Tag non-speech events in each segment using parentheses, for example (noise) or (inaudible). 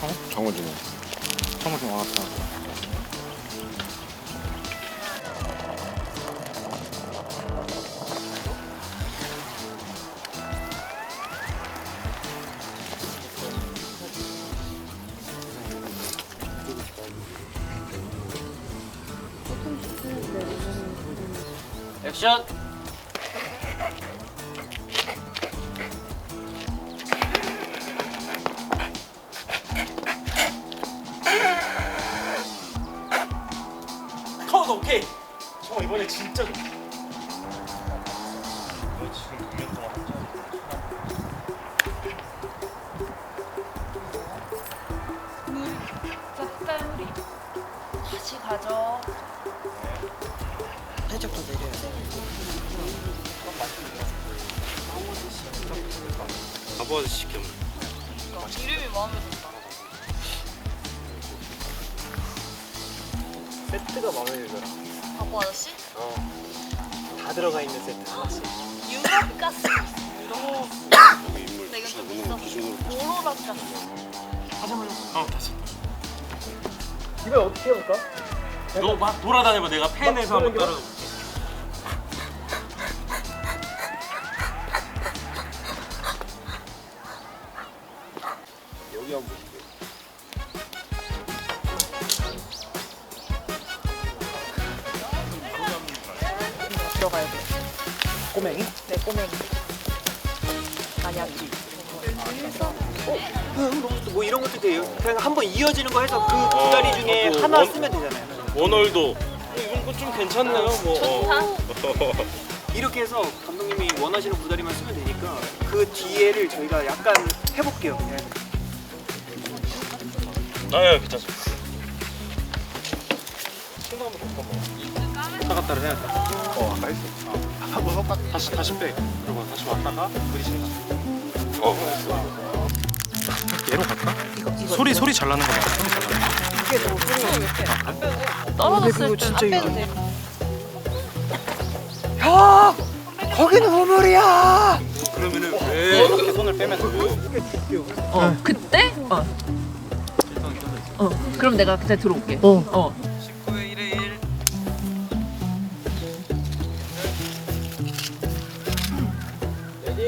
강호중이. 성우중 와왔다. 액션! 오케이! 저 이번에 진짜 이거 지금 6년 동안 한 적. 짝다무리 다시 가져. 살짝 더 내려야 돼. 아버지 시켜 이름이 마음에 든다. 세트가 마음에 들더라. 바보 아저씨? 어. 다 들어가 있는 세트 하나씩. 유럽 가스. 근데 이건 좀 비싸. 오로라 가스. 어 다시 이번 어떻게 해볼까? 너 막 돌아다녀봐 내가 펜에서 한번 따라 여기 한번 보실게요. 들어가야 돼. 꼬맹이? 내 꼬맹이. 만약에. 뭐 이런 것도 돼요. 그냥 한 번 이어지는 거 해서 그 두 다리 중에 그 하나 원- 쓰면 되잖아요. 원월도 이건 거좀 괜찮네요 뭐 어. (laughs) 이렇게 해서 감독님이 원하시는 구다리만 쓰면 되니까 그 뒤에를 저희가 약간 해볼게요. 그냥. 아 괜찮습니다 왔다 갔다를 해야 돼. 어, 아까 했어. 한번 헛바 다시 다시 빼. 그리고 다시 왔다가 그리신다. 어 얘로 갈까? 소리 소리 잘 나는 거 맞아. 소리 잘 나는 떨어졌을 진짜 땐안 이거- 빼도 돼. 야! 거기는 우물이야! 그러면은 왜 이렇게 손을 빼면 돼 어, 그때? 어. 어, 그럼 내가 그때 들어올게. 어. 어.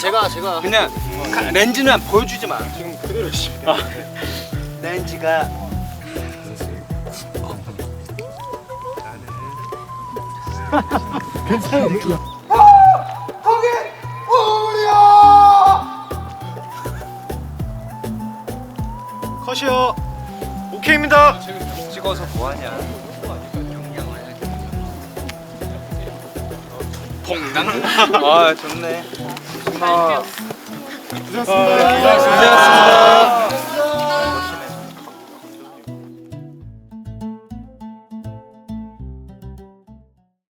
제가 제가 그냥 가- 렌즈는 보여주지 마. 지금 그대로 씨. 렌즈가! 컷이요. 오케이입니다. 찍어서 뭐하냐? 봉당 아 좋네. 고생하셨습니다. 고생하셨습니다.